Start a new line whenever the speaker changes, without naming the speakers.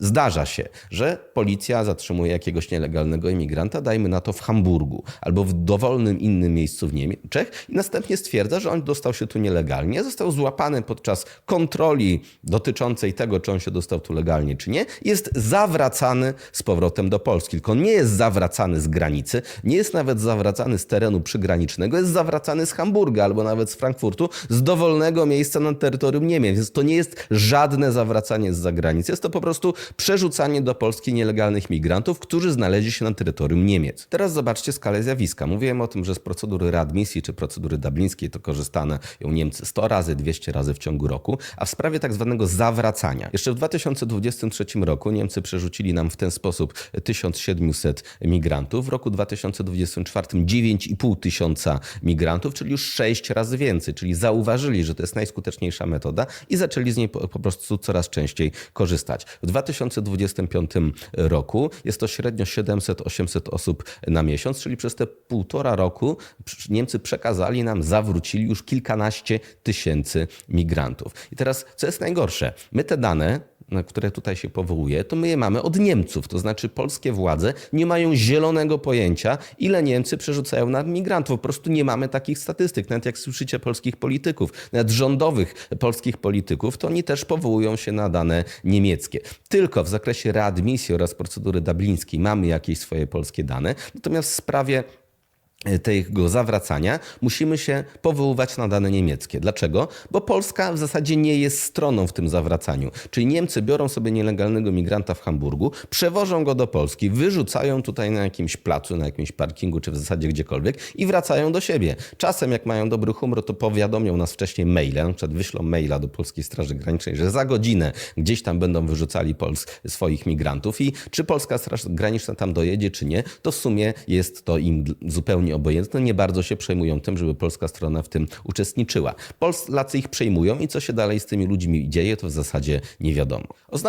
Zdarza się, że policja zatrzymuje jakiegoś nielegalnego imigranta, dajmy na to w Hamburgu albo w dowolnym innym miejscu w Niemczech i następnie stwierdza, że on dostał się tu nielegalnie, został złapany podczas kontroli dotyczącej tego, czy on się dostał tu legalnie, czy nie, jest zawracany z powrotem do Polski. Tylko nie jest zawracany z granicy, nie jest nawet zawracany z terenu przygranicznego, jest zawracany z Hamburga albo nawet z Frankfurtu, z dowolnego miejsca na terytorium Niemiec. Więc to nie jest żadne zawracanie z zagranicy, jest to po prostu przerzucanie do Polski nielegalnych migrantów, którzy znaleźli się na terytorium Niemiec. Teraz zobaczcie skalę zjawiska. Mówiłem o tym, że z procedury readmisji czy procedury dublińskiej to korzystane ją Niemcy 100 razy, 200 razy w ciągu roku, a w sprawie tak zwanego zawracania. Jeszcze w 2023 roku Niemcy przerzucili nam w ten sposób 1700 migrantów, w roku 2024 9,5 tysiąca migrantów, czyli już 6 razy więcej, czyli zauważyli, że to jest najskuteczniejsza metoda i zaczęli z niej po, po prostu coraz częściej korzystać. W 2025 roku jest to średnio 700-800 osób na miesiąc, czyli przez te półtora roku Niemcy przekazali nam, zawrócili już kilkanaście tysięcy migrantów. I teraz, co jest najgorsze, my te dane na które tutaj się powołuje, to my je mamy od Niemców. To znaczy polskie władze nie mają zielonego pojęcia, ile Niemcy przerzucają na migrantów. Po prostu nie mamy takich statystyk. Nawet jak słyszycie polskich polityków, nawet rządowych polskich polityków, to oni też powołują się na dane niemieckie. Tylko w zakresie readmisji oraz procedury dublińskiej mamy jakieś swoje polskie dane. Natomiast w sprawie tego zawracania musimy się powoływać na dane niemieckie. Dlaczego? Bo Polska w zasadzie nie jest stroną w tym zawracaniu. Czyli Niemcy biorą sobie nielegalnego migranta w Hamburgu, przewożą go do Polski, wyrzucają tutaj na jakimś placu, na jakimś parkingu, czy w zasadzie gdziekolwiek i wracają do siebie. Czasem jak mają dobry humor, to powiadomią nas wcześniej mailem, na przykład wyślą maila do Polskiej Straży Granicznej, że za godzinę gdzieś tam będą wyrzucali Pols swoich migrantów i czy Polska Straż Graniczna tam dojedzie, czy nie, to w sumie jest to im zupełnie obojętne. Nie bardzo się przejmują tym, żeby polska strona w tym uczestniczyła. Polacy ich przejmują i co się dalej z tymi ludźmi dzieje, to w zasadzie nie wiadomo. Oznacza